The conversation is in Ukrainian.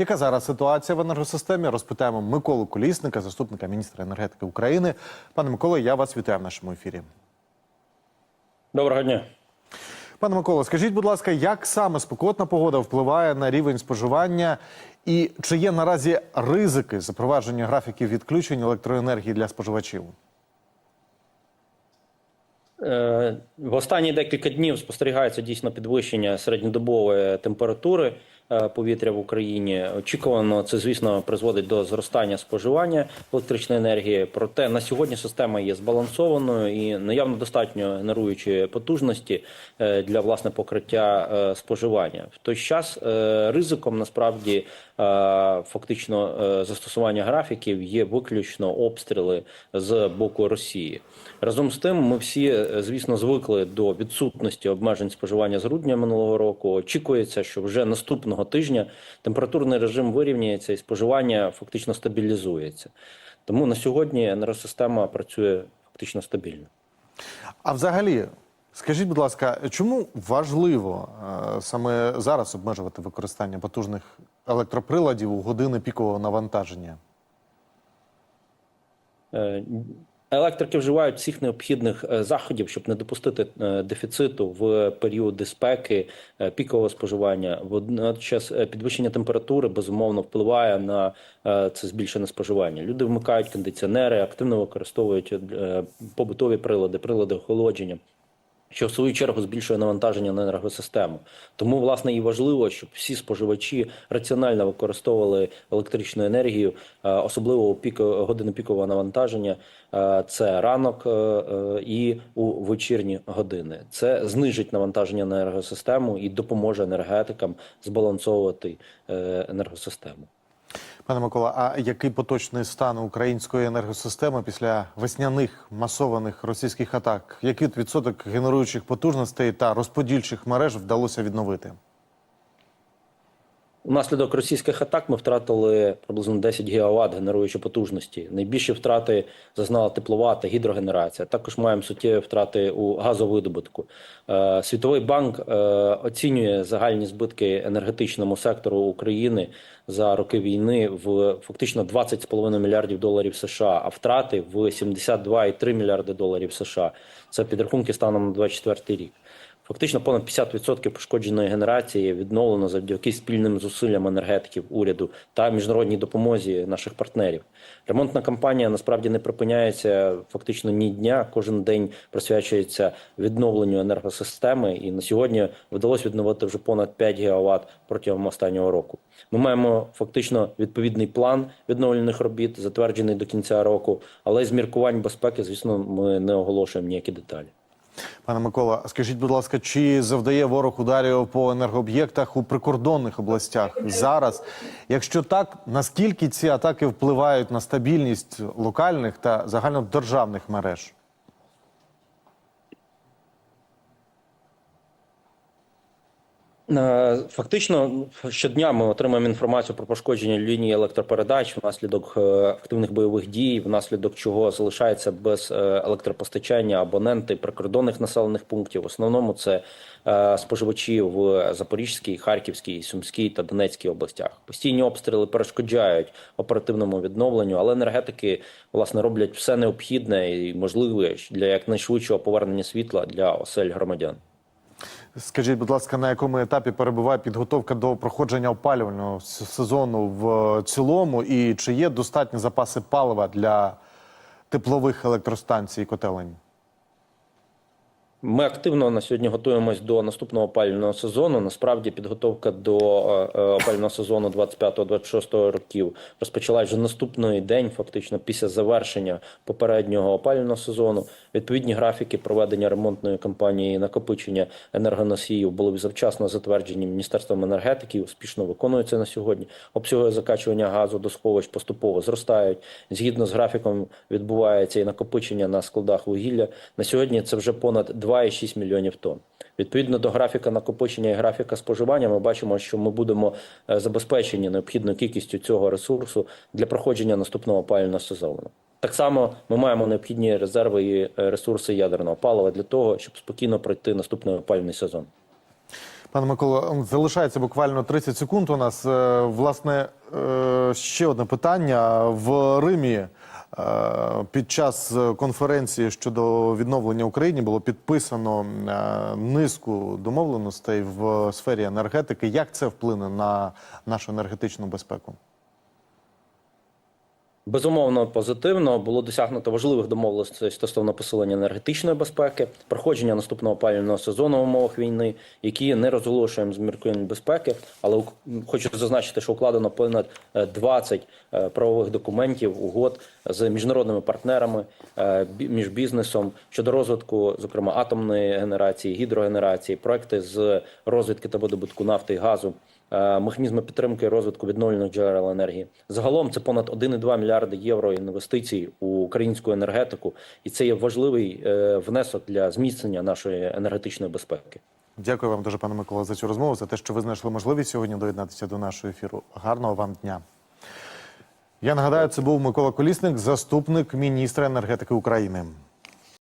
Яка зараз ситуація в енергосистемі? Розпитаємо Миколу Колісника, заступника міністра енергетики України. Пане Миколо, я вас вітаю в нашому ефірі. Доброго дня. Пане Миколо, скажіть, будь ласка, як саме спекотна погода впливає на рівень споживання, і чи є наразі ризики запровадження графіків відключень електроенергії для споживачів? Е, В останні декілька днів спостерігається дійсно підвищення середньодобової температури повітря в Україні. Очікувано, це звісно призводить до зростання споживання електричної енергії. Проте на сьогодні система є збалансованою і наявно достатньо генеруючої потужності е, для власне покриття е, споживання. В той час е, ризиком насправді е, фактично е, застосування графіків є виключно обстріли з боку Росії. Разом з тим, ми всі, е, звісно, звикли до відсутності обмежень споживання з грудня минулого року. Очікується, що вже наступного тижня температурний режим вирівняється і споживання фактично стабілізується. Тому на сьогодні енергосистема працює фактично стабільно. А взагалі, скажіть, будь ласка, чому важливо е, саме зараз обмежувати використання потужних електроприладів у години пікового навантаження? Електрики вживають всіх необхідних е, заходів, щоб не допустити е, дефіциту в періоди спеки, е, пікового споживання. Водночас підвищення температури безумовно впливає на це збільшене споживання. Люди вмикають кондиціонери, активно використовують побутові прилади, прилади охолодження що в свою чергу збільшує навантаження на енергосистему. Тому, власне, і важливо, щоб всі споживачі раціонально використовували електричну енергію, е, особливо у пік години пікового навантаження. Е, Це ранок е, і у вечірні години. Це знижить навантаження на енергосистему і допоможе енергетикам збалансовувати енергосистему. Пане Микола, а який поточний стан української енергосистеми після весняних масованих російських атак? Який відсоток генеруючих потужностей та розподільчих мереж вдалося відновити? Внаслідок російських атак ми втратили приблизно 10 гігават генеруючої потужності. Найбільші втрати зазнала теплова та гідрогенерація. Також маємо суттєві втрати у газовидобутку. Е, Світовий банк е, оцінює загальні збитки енергетичному сектору України за роки війни в фактично 20,5 мільярдів доларів США, а втрати в 72,3 мільярди доларів США. Це підрахунки станом на 24 рік. Фактично понад 50% пошкодженої генерації відновлено завдяки спільним зусиллям енергетиків, уряду та міжнародній допомозі наших партнерів. Ремонтна кампанія насправді не припиняється фактично ні дня. Кожен день присвячується відновленню енергосистеми, і на сьогодні вдалося відновити вже понад 5 гігават протягом останнього року. Ми маємо фактично відповідний план відновлених робіт, затверджений до кінця року, але з міркувань безпеки, звісно, ми не оголошуємо ніякі деталі. Пане Микола, скажіть, будь ласка, чи завдає ворог ударів по енергооб'єктах у прикордонних областях зараз? Якщо так, наскільки ці атаки впливають на стабільність локальних та загальнодержавних мереж? Фактично щодня ми отримуємо інформацію про пошкодження лінії електропередач внаслідок е, активних бойових дій, внаслідок чого залишаються без е, електропостачання абоненти прикордонних населених пунктів. В основному це е, споживачі в Запорізькій, Харківській, Сумській та Донецькій областях. Постійні обстріли перешкоджають оперативному відновленню, але енергетики власне роблять все необхідне і можливе для якнайшвидшого повернення світла для осель громадян. Скажіть, будь ласка, на якому етапі перебуває підготовка до проходження опалювального сезону в цілому, і чи є достатні запаси палива для теплових електростанцій і котелень? Ми активно на сьогодні готуємось до наступного опалювального сезону. Насправді підготовка до е, е, опалювального сезону 25-26 років розпочалась вже наступний день, фактично після завершення попереднього опалювального сезону. Відповідні графіки проведення ремонтної кампанії накопичення енергоносіїв були завчасно затверджені міністерством енергетики. Успішно виконуються на сьогодні. Обсяги закачування газу до сховищ поступово зростають. Згідно з графіком відбувається і накопичення на складах вугілля. На сьогодні це вже понад 2,6 мільйонів тонн. Відповідно до графіка накопичення і графіка споживання, ми бачимо, що ми будемо е, забезпечені необхідною кількістю цього ресурсу для проходження наступного опалювального сезону. Так само ми маємо необхідні резерви і е, ресурси ядерного палива для того, щоб спокійно пройти наступний опалювальний сезон. Пане Миколо, залишається буквально 30 секунд. У нас Е, власне ще одне питання в Римі. Е, Під час е, конференції щодо відновлення України було підписано е, низку домовленостей в сфері енергетики. Як це вплине на нашу енергетичну безпеку? Безумовно, позитивно було досягнуто важливих домовленостей стосовно посилення енергетичної безпеки, проходження наступного опалювального сезону в умовах війни, які не розголошуємо з міркувань безпеки. Але хочу зазначити, що укладено понад е, 20 е, правових документів, угод з міжнародними партнерами, е, між бізнесом щодо розвитку, зокрема атомної генерації, гідрогенерації, проекти з розвідки та видобутку нафти і газу е, механізми підтримки і розвитку відновлюваних джерел енергії. Загалом це понад 1,2 мільярди євро інвестицій у українську енергетику, і це є важливий е, внесок для зміцнення нашої енергетичної безпеки. Дякую вам дуже, пане Микола, за цю розмову, за те, що ви знайшли можливість сьогодні доєднатися до нашого ефіру. Гарного вам дня. Я нагадаю, це був Микола Колісник, заступник міністра енергетики України.